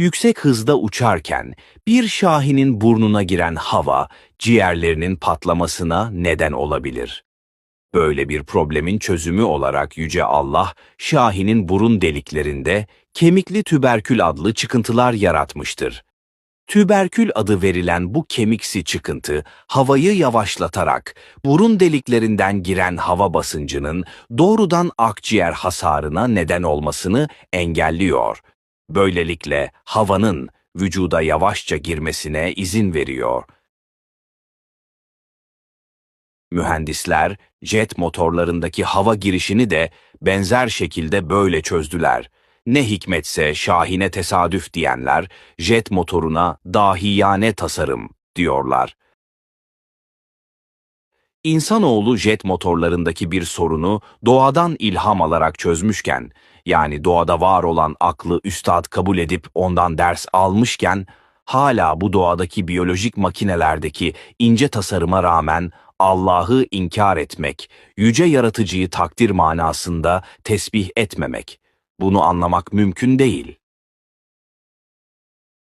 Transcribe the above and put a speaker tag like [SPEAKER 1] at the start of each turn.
[SPEAKER 1] yüksek hızda uçarken bir şahinin burnuna giren hava ciğerlerinin patlamasına neden olabilir. Böyle bir problemin çözümü olarak Yüce Allah, Şahin'in burun deliklerinde kemikli tüberkül adlı çıkıntılar yaratmıştır. Tüberkül adı verilen bu kemiksi çıkıntı, havayı yavaşlatarak burun deliklerinden giren hava basıncının doğrudan akciğer hasarına neden olmasını engelliyor. Böylelikle havanın vücuda yavaşça girmesine izin veriyor. Mühendisler jet motorlarındaki hava girişini de benzer şekilde böyle çözdüler. Ne hikmetse Şahin'e tesadüf diyenler jet motoruna dahiyane tasarım diyorlar. İnsanoğlu jet motorlarındaki bir sorunu doğadan ilham alarak çözmüşken, yani doğada var olan aklı üstad kabul edip ondan ders almışken, hala bu doğadaki biyolojik makinelerdeki ince tasarıma rağmen Allah'ı inkar etmek, yüce yaratıcıyı takdir manasında tesbih etmemek. Bunu anlamak mümkün değil.